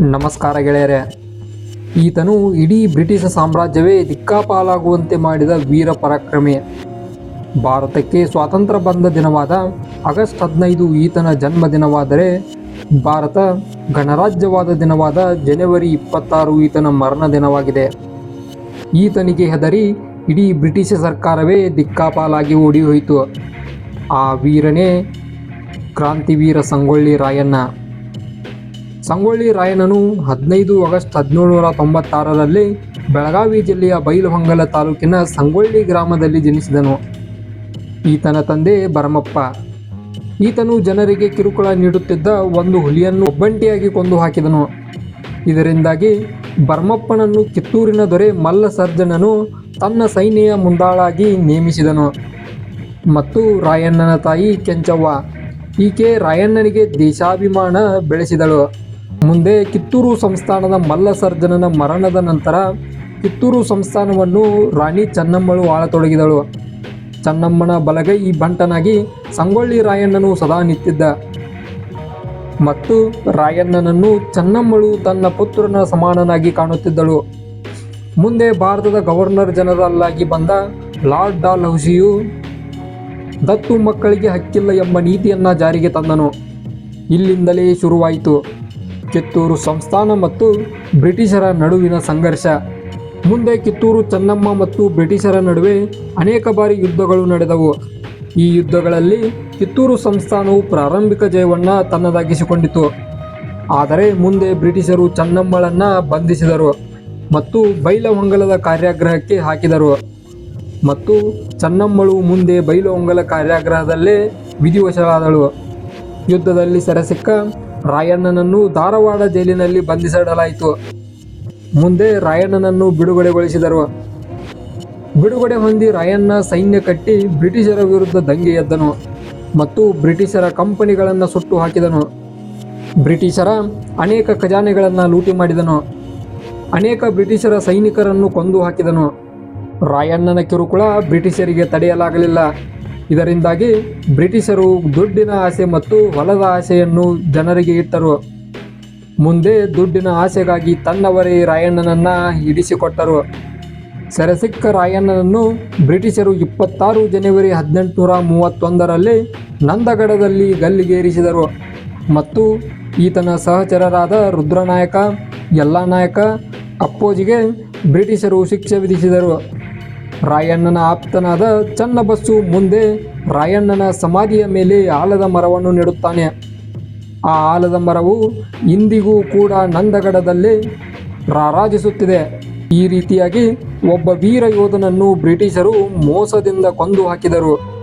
ನಮಸ್ಕಾರ ಗೆಳೆಯರೆ. ಈತನು ಇಡೀ ಬ್ರಿಟಿಷ್ ಸಾಮ್ರಾಜ್ಯವೇ ದಿಕ್ಕಾಪಾಲಾಗುವಂತೆ ಮಾಡಿದ ವೀರ ಪರಾಕ್ರಮಿ. ಭಾರತಕ್ಕೆ ಸ್ವಾತಂತ್ರ್ಯ ಬಂದ ದಿನವಾದ ಆಗಸ್ಟ್ ಹದಿನೈದು ಈತನ ಜನ್ಮದಿನವಾದರೆ ಭಾರತ ಗಣರಾಜ್ಯವಾದ ದಿನವಾದ ಜನವರಿ ಇಪ್ಪತ್ತಾರು ಈತನ ಮರಣ ದಿನವಾಗಿದೆ. ಈತನಿಗೆ ಹೆದರಿ ಇಡೀ ಬ್ರಿಟಿಷ್ ಸರ್ಕಾರವೇ ದಿಕ್ಕಾಪಾಲಾಗಿ ಓಡಿ ಹೋಯಿತು ಆ ವೀರನೇ ಕ್ರಾಂತಿವೀರ ಸಂಗೊಳ್ಳಿ ರಾಯಣ್ಣ. ಸಂಗೊಳ್ಳಿ ರಾಯಣ್ಣನು ಹದಿನೈದು ಆಗಸ್ಟ್ ಹದಿನೇಳುನೂರ ತೊಂಬತ್ತಾರರಲ್ಲಿ ಬೆಳಗಾವಿ ಜಿಲ್ಲೆಯ ಬೈಲಹೊಂಗಲ ತಾಲೂಕಿನ ಸಂಗೊಳ್ಳಿ ಗ್ರಾಮದಲ್ಲಿ ಜನಿಸಿದನು. ಈತನ ತಂದೆ ಭರಮಪ್ಪ. ಈತನು ಜನರಿಗೆ ಕಿರುಕುಳ ನೀಡುತ್ತಿದ್ದ ಒಂದು ಹುಲಿಯನ್ನು ಒಬ್ಬಂಟಿಯಾಗಿ ಕೊಂದು ಹಾಕಿದನು. ಇದರಿಂದಾಗಿ ಭರಮಪ್ಪನನ್ನು ಕಿತ್ತೂರಿನ ದೊರೆ ಮಲ್ಲ ಸರ್ಜನನು ತನ್ನ ಸೈನ್ಯ ಮುಂದಾಳಾಗಿ ನೇಮಿಸಿದನು. ಮತ್ತು ರಾಯಣ್ಣನ ತಾಯಿ ಕೆಂಚವ್ವ. ಈಕೆ ರಾಯಣ್ಣನಿಗೆ ದೇಶಾಭಿಮಾನ ಬೆಳೆಸಿದಳು. ಮುಂದೆ ಕಿತ್ತೂರು ಸಂಸ್ಥಾನದ ಮಲ್ಲ ಸರ್ಜನನ ಮರಣದ ನಂತರ ಕಿತ್ತೂರು ಸಂಸ್ಥಾನವನ್ನು ರಾಣಿ ಚೆನ್ನಮ್ಮಳು ಆಳತೊಡಗಿದಳು. ಚೆನ್ನಮ್ಮನ ಬಲಗೈ ಬಂಟನಾಗಿ ಸಂಗೊಳ್ಳಿ ರಾಯಣ್ಣನು ಸದಾ ನಿಂತಿದ್ದ. ಮತ್ತು ರಾಯಣ್ಣನನ್ನು ಚೆನ್ನಮ್ಮಳು ತನ್ನ ಪುತ್ರನ ಸಮಾನನಾಗಿ ಕಾಣುತ್ತಿದ್ದಳು. ಮುಂದೆ ಭಾರತದ ಗವರ್ನರ್ ಜನರಲ್ ಆಗಿ ಬಂದ ಲಾರ್ಡ್ ಡಾಲ್ ಹೌಸಿಯು ದತ್ತು ಮಕ್ಕಳಿಗೆ ಹಕ್ಕಿಲ್ಲ ಎಂಬ ನೀತಿಯನ್ನು ಜಾರಿಗೆ ತಂದನು. ಇಲ್ಲಿಂದಲೇ ಶುರುವಾಯಿತು. ಕಿತ್ತೂರು ಸಂಸ್ಥಾನ ಮತ್ತು ಬ್ರಿಟಿಷರ ನಡುವಿನ ಸಂಘರ್ಷ. ಮುಂದೆ ಕಿತ್ತೂರು ಚೆನ್ನಮ್ಮ ಮತ್ತು ಬ್ರಿಟಿಷರ ನಡುವೆ ಅನೇಕ ಬಾರಿ ಯುದ್ಧಗಳು ನಡೆದವು. ಈ ಯುದ್ಧಗಳಲ್ಲಿ ಕಿತ್ತೂರು ಸಂಸ್ಥಾನವು ಪ್ರಾರಂಭಿಕ ಜಯವನ್ನು ತನ್ನದಾಗಿಸಿಕೊಂಡಿತು. ಆದರೆ ಮುಂದೆ ಬ್ರಿಟಿಷರು ಚೆನ್ನಮ್ಮಳನ್ನು ಬಂಧಿಸಿದರು ಮತ್ತು ಬೈಲಹೊಂಗಲದ ಕಾರ್ಯಾಗ್ರಹಕ್ಕೆ ಹಾಕಿದರು. ಮತ್ತು ಚೆನ್ನಮ್ಮಳು ಮುಂದೆ ಬೈಲಹೊಂಗಲ ಕಾರ್ಯಾಗ್ರಹದಲ್ಲೇ ವಿಧಿವಶರಾದಳು. ಯುದ್ಧದಲ್ಲಿ ಸೆರೆಸಿಕ್ಕ ರಾಯಣ್ಣನನ್ನು ಧಾರವಾಡ ಜೈಲಿನಲ್ಲಿ ಬಂಧಿಸಿಡಲಾಯಿತು. ಮುಂದೆ ರಾಯಣ್ಣನನ್ನು ಬಿಡುಗಡೆಗೊಳಿಸಿದರು. ಬಿಡುಗಡೆ ಹೊಂದಿ ರಾಯಣ್ಣ ಸೈನ್ಯ ಕಟ್ಟಿ ಬ್ರಿಟಿಷರ ವಿರುದ್ಧ ದಂಗೆ ಎದ್ದನು ಮತ್ತು ಬ್ರಿಟಿಷರ ಕಂಪನಿಗಳನ್ನು ಸುಟ್ಟು ಹಾಕಿದನು. ಬ್ರಿಟಿಷರ ಅನೇಕ ಖಜಾನೆಗಳನ್ನು ಲೂಟಿ ಮಾಡಿದನು. ಅನೇಕ ಬ್ರಿಟಿಷರ ಸೈನಿಕರನ್ನು ಕೊಂದು ಹಾಕಿದನು. ರಾಯಣ್ಣನ ಕಿರುಕುಳ ಬ್ರಿಟಿಷರಿಗೆ ತಡೆಯಲಾಗಲಿಲ್ಲ. ಇದರಿಂದಾಗಿ ಬ್ರಿಟಿಷರು ದುಡ್ಡಿನ ಆಸೆ ಮತ್ತು ಹೊಲದ ಆಸೆಯನ್ನು ಜನರಿಗೆ ಇಟ್ಟರು. ಮುಂದೆ ದುಡ್ಡಿನ ಆಸೆಗಾಗಿ ತನ್ನವರೇ ರಾಯಣ್ಣನನ್ನು ಹಿಡಿಸಿಕೊಟ್ಟರು. ಸೆರೆಸಿಕ್ಕ ರಾಯಣ್ಣನನ್ನು ಬ್ರಿಟಿಷರು ಇಪ್ಪತ್ತಾರು ಜನವರಿ ಹದಿನೆಂಟುನೂರ ಮೂವತ್ತೊಂದರಲ್ಲಿ ನಂದಗಡದಲ್ಲಿ ಗಲ್ಲಿಗೇರಿಸಿದರು ಮತ್ತು ಈತನ ಸಹಚರರಾದ ರುದ್ರನಾಯಕ, ಯಲ್ಲಾನಾಯಕ ಅಪ್ಪೋಜಿಗೆ ಬ್ರಿಟಿಷರು ಶಿಕ್ಷೆ ವಿಧಿಸಿದರು. ರಾಯಣ್ಣನ ಆಪ್ತನಾದ ಚನ್ನಬಸ್ಸು ಮುಂದೆ ರಾಯಣ್ಣನ ಸಮಾಧಿಯ ಮೇಲೆ ಆಲದ ಮರವನ್ನು ನೆಡುತ್ತಾನೆ. ಆ ಆಲದ ಮರವು ಇಂದಿಗೂ ಕೂಡ ನಂದಗಡದಲ್ಲಿ ರಾರಾಜಿಸುತ್ತಿದೆ. ಈ ರೀತಿಯಾಗಿ ಒಬ್ಬ ವೀರ ಯೋಧನನ್ನು ಬ್ರಿಟಿಷರು ಮೋಸದಿಂದ ಕೊಂದು ಹಾಕಿದರು.